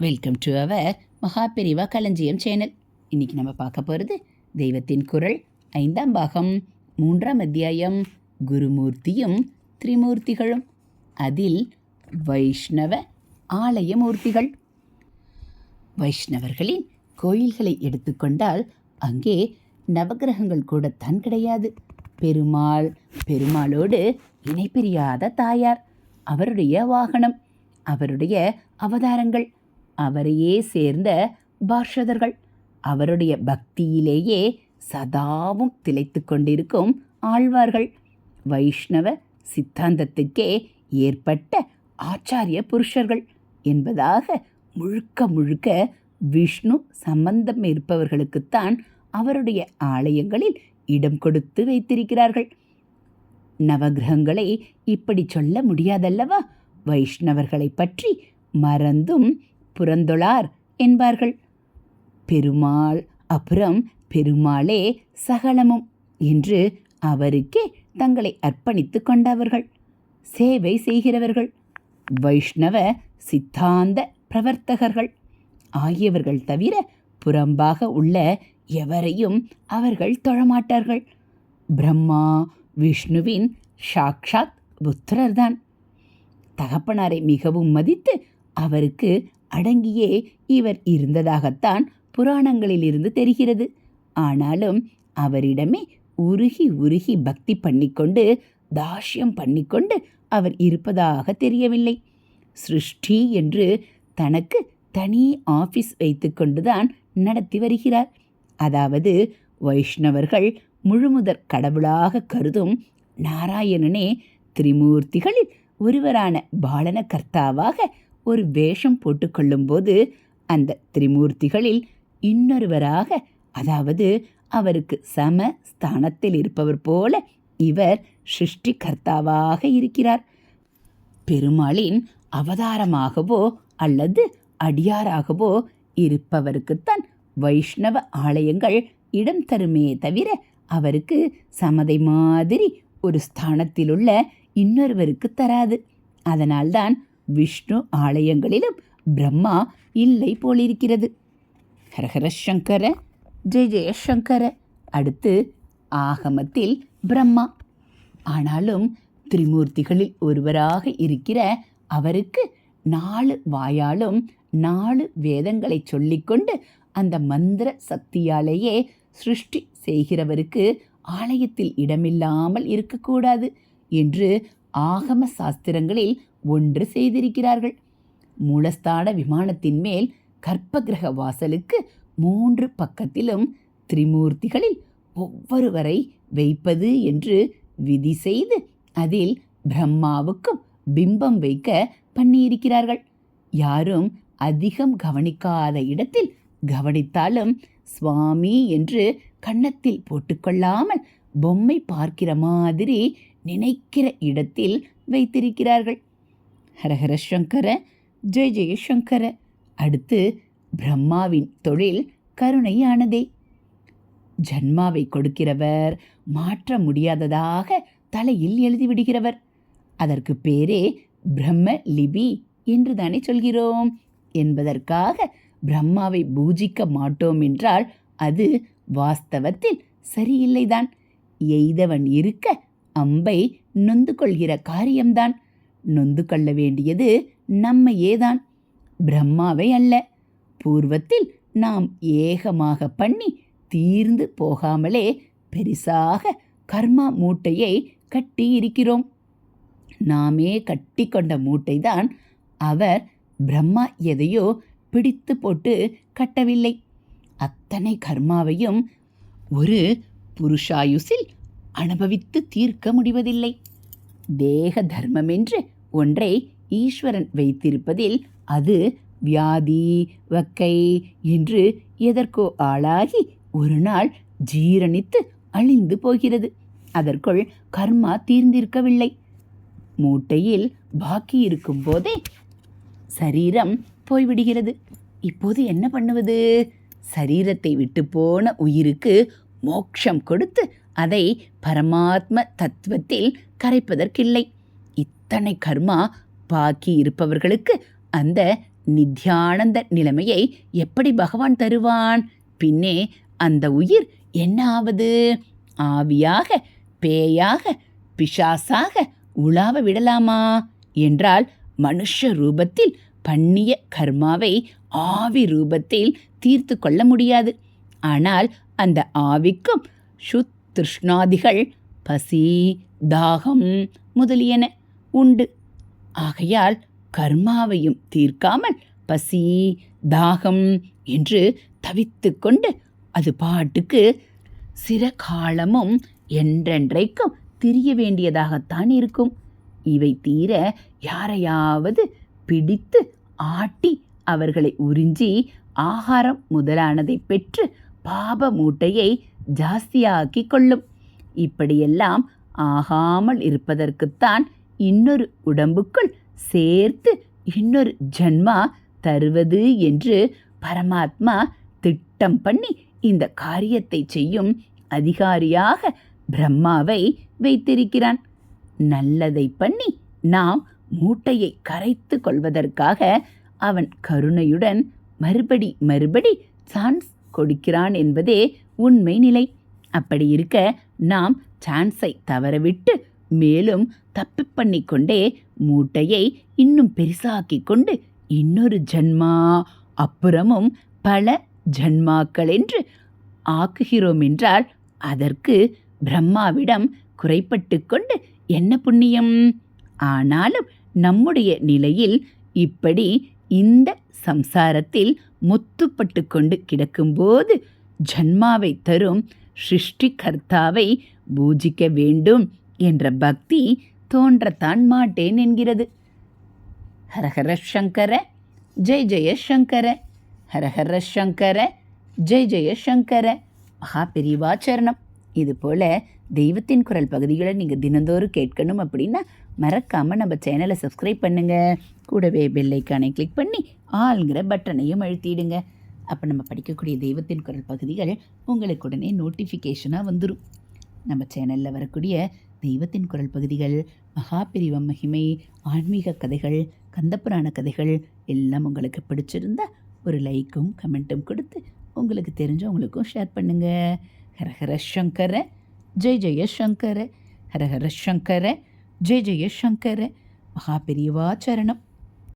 Welcome to our Maha Periyava களஞ்சியம் channel இன்னைக்கு நம்ம பார்க்க போகிறது தெய்வத்தின் குரல் ஐந்தாம் பாகம் மூன்றாம் அத்தியாயம் குருமூர்த்தியும் திரிமூர்த்திகளும். அதில் வைஷ்ணவ ஆலய மூர்த்திகள் வைஷ்ணவர்களின் கோயில்களை எடுத்துக்கொண்டால் அங்கே நவக்கிரகங்கள் கூடத்தான் கிடையாது. பெருமாள் பெருமாளோடு இணைப்பிரியாத தாயார் அவருடைய வாகனம் அவருடைய அவதாரங்கள். அவரையே சேர்ந்த பார்ஷதர்கள். அவருடைய பக்தியிலேயே சதாவும் திளைத்து கொண்டிருக்கும் ஆழ்வார்கள். வைஷ்ணவ சித்தாந்தத்துக்கே ஏற்பட்ட ஆச்சாரிய புருஷர்கள் என்பதாக முழுக்க முழுக்க விஷ்ணு சம்பந்தம் இருப்பவர்களுக்குத்தான் அவருடைய ஆலயங்களில் இடம் கொடுத்து வைத்திருக்கிறார்கள். நவகிரகங்களை இப்படி சொல்ல முடியாதல்லவா? வைஷ்ணவர்களை பற்றி மறந்தும் புறந்தொழார் என்பார்கள். பெருமாள் அப்புறம் பெருமாளே சகலமும் என்று அவருக்கே தங்களை அர்ப்பணித்து கொண்டவர்கள் சேவை செய்கிறவர்கள் வைஷ்ணவ சித்தாந்த பிரவர்த்தகர்கள் ஆகியவர்கள் தவிர புறம்பாக உள்ள எவரையும் அவர்கள் தொழமாட்டார்கள். பிரம்மா விஷ்ணுவின் சாக்ஷாத் புத்திரர்தான். தகப்பனாரை மிகவும் மதித்து அவருக்கு அடங்கியே இவர் இருந்ததாகத்தான் புராணங்களிலிருந்து தெரிகிறது. ஆனாலும் அவரிடமே உருகி உருகி பக்தி பண்ணிக்கொண்டு தாஷ்யம் பண்ணிக்கொண்டு அவர் இருப்பதாக தெரியவில்லை. சிருஷ்டி என்று தனக்கு தனி ஆஃபீஸ் வைத்துக்கொண்டுதான் நடத்தி வருகிறார். அதாவது வைஷ்ணவர்கள் முழுமுதற் கடவுளாக கருதும் நாராயணனே திரிமூர்த்திகளில் ஒருவரான பாலன கர்த்தாவாக ஒரு வேஷம் போட்டுக்கொள்ளும்போது அந்த திரிமூர்த்திகளில் இன்னொருவராக அதாவது அவருக்கு சம ஸ்தானத்தில் இருப்பவர் போல இவர் சிருஷ்டிகர்த்தாவாக இருக்கிறார். பெருமாளின் அவதாரமாகவோ அல்லது அடியாராகவோ இருப்பவருக்குத்தான் வைஷ்ணவ ஆலயங்கள் இடம் தருமே தவிர அவருக்கு சமதை மாதிரி ஒரு ஸ்தானத்திலுள்ள இன்னொருவருக்கு தராது. அதனால்தான் விஷ்ணு ஆலயங்களிலும் பிரம்மா இல்லை போலிருக்கிறது. ஹரஹர சங்கர ஜெய ஜெயசங்கர அடுத்து ஆகமத்தில் பிரம்மா. ஆனாலும் திரிமூர்த்திகளில் ஒருவராக இருக்கிற அவருக்கு நாலு வாயாலும் நாலு வேதங்களை சொல்லிக்கொண்டு அந்த மந்திர சக்தியாலேயே சிருஷ்டி செய்கிறவருக்கு ஆலயத்தில் இடமில்லாமல் இருக்கக்கூடாது என்று ஆகம சாஸ்திரங்களில் ஒன்று செய்திருக்கிறார்கள். மூலஸ்தான விமானத்தின் மேல் கற்பகிரக வாசலுக்கு மூன்று பக்கத்திலும் திரிமூர்த்திகளில் ஒவ்வொருவரை வைப்பது என்று விதி செய்து அதில் பிரம்மாவுக்கும் பிம்பம் வைக்க பண்ணியிருக்கிறார்கள். யாரும் அதிகம் கவனிக்காத இடத்தில் கவனித்தாலும் சுவாமி என்று கன்னத்தில் போட்டுக்கொள்ளாமல் பொம்மை பார்க்கிற மாதிரி நினைக்கிற இடத்தில் வைத்திருக்கிறார்கள். ஹரஹர சங்கர ஜெய ஜெயசங்கர அடுத்து பிரம்மாவின் தொழில் கருணையானதே. ஜன்மாவை கொடுக்கிறவர் மாற்ற முடியாததாக தலையில் எழுதிவிடுகிறவர் அதற்கு பேரே பிரம்ம லிபி என்று தானே சொல்கிறோம். என்பதற்காக பிரம்மாவை பூஜிக்க மாட்டோம் என்றால் அது வாஸ்தவத்தில் சரியில்லைதான். எய்தவன் இருக்க அம்பை நொந்து கொள்கிற காரியம்தான். நொந்து கொள்ள வேண்டியது நம்மையேதான். பிரம்மாவை அல்ல. பூர்வத்தில் நாம் ஏகமாக பண்ணி தீர்ந்து போகாமலே பெரிசாக கர்மா மூட்டையை கட்டி இருக்கிறோம் நாமே கட்டி கொண்ட மூட்டைதான் அவர் பிரம்மா எதையோ பிடித்து போட்டு கட்டவில்லை. அத்தனை கர்மாவையும் ஒரு புருஷாயுசில் அனுபவித்து தீர்க்க முடிவதில்லை. தேக தர்மமென்று ஒன்றை ஈஸ்வரன் வைத்திருப்பதில் அது வியாதி வக்கை என்று எதற்கோ ஆளாகி ஒரு நாள் ஜீரணித்து அழிந்து போகிறது. அதற்குள் கர்மா தீர்ந்திருக்கவில்லை. மூட்டையில் பாக்கி இருக்கும் போதே சரீரம் போய்விடுகிறது. இப்போது என்ன பண்ணுவது? சரீரத்தை விட்டு போன உயிருக்கு மோட்சம் கொடுத்து அதை பரமாத்ம தத்துவத்தில் கரைப்பதற்கில்லை. இத்தனை கர்மா பாக்கி இருப்பவர்களுக்கு அந்த நித்யானந்த நிலைமையை எப்படி பகவான் தருவான்? பின்னே அந்த உயிர் என்ன ஆவது ஆவியாக பேயாக பிசாசாக உலாவ விடலாமா? என்றால் மனுஷ ரூபத்தில் பண்ணிய கர்மாவை ஆவி ரூபத்தில் தீர்த்து கொள்ள முடியாது. ஆனால் அந்த ஆவிக்கும் சுத் திருஷ்ணாதிகள் பசி தாகம் முதலியன உண்டு. ஆகையால் கர்மாவையும் தீர்க்காமல் பசி தாகம் என்று தவித்து கொண்டு அது பாட்டுக்கு சிற காலமும் என்றென்றைக்கும் திரிய வேண்டியதாகத்தான் இருக்கும். இவை தீர யாரையாவது பிடித்து ஆட்டி அவர்களை உறிஞ்சி ஆகாரம் முதலானதை பெற்று பாப மூட்டையை ஜாஸ்தியாக்கி கொள்ளும். இப்படியெல்லாம் ஆகாமல் இருப்பதற்குத்தான் இன்னொரு உடம்புக்குள் சேர்த்து இன்னொரு ஜென்மா தருவது என்று பரமாத்மா திட்டம் பண்ணி இந்த காரியத்தை செய்யும் அதிகாரியாக பிரம்மாவை வைத்திருக்கிறான். நல்லதை பண்ணி நாம் மூட்டையை கரைத்து கொள்வதற்காக அவன் கருணையுடன் மறுபடி மறுபடி சான்ஸ் கொடுக்கிறான் என்பதே உண்மை நிலை. அப்படி இருக்க நாம் சான்ஸை தவறவிட்டு மேலும் தப்பு பண்ணிக்கொண்டே மூட்டையை இன்னும் பெருசாக்கி கொண்டு இன்னொரு ஜன்மா அப்புறமும் பல ஜன்மாக்கள் என்று ஆக்குகிறோம் என்றால் அதற்கு பிரம்மாவிடம் குறைப்பட்டு கொண்டு என்ன புண்ணியம்? ஆனாலும் நம்முடைய நிலையில் இப்படி இந்த சம்சாரத்தில் முத்துப்பட்டு கொண்டு கிடக்கும்போது ஜன்மாவை தரும் சிருஷ்டிகர்த்தாவை பூஜிக்க வேண்டும் என்ற பக்தி தோன்றத்தான் மாட்டேன் என்கிறது. ஹரஹர சங்கர ஜெய் ஜெய சங்கர. ஹரஹர சங்கர ஜெய் ஜெய சங்கர. மகா பெரிவாச்சரணம் இதுபோல் தெய்வத்தின் குரல் பகுதிகளை நீங்கள் தினந்தோறும் கேட்கணும் அப்படின்னா மறக்காமல் நம்ம சேனலை சப்ஸ்கிரைப் பண்ணுங்கள் கூடவே பெல்லைக்கானை கிளிக் பண்ணி ஆளுங்கிற பட்டனையும் அழுத்திடுங்க. அப்போ நம்ம படிக்கக்கூடிய தெய்வத்தின் குரல் பகுதிகள் உங்களுக்கு உடனே நோட்டிஃபிகேஷனாக வந்துடும் நம்ம சேனலில் வரக்கூடிய தெய்வத்தின் குரல் பகுதிகள் மகாபிரிவம் மகிமை ஆன்மீக கதைகள் கந்தப்புராண கதைகள் எல்லாம் உங்களுக்கு பிடிச்சிருந்தா ஒரு லைக்கும் கமெண்ட்டும் கொடுத்து உங்களுக்கு தெரிஞ்சவங்களுக்கும் ஷேர் பண்ணுங்கள் ஹரஹர சங்கர ஜெய் ஜெய சங்கர ஹரஹர சங்கர ஜெய் ஜெய சங்கர மகாபெரியவா சரணம்.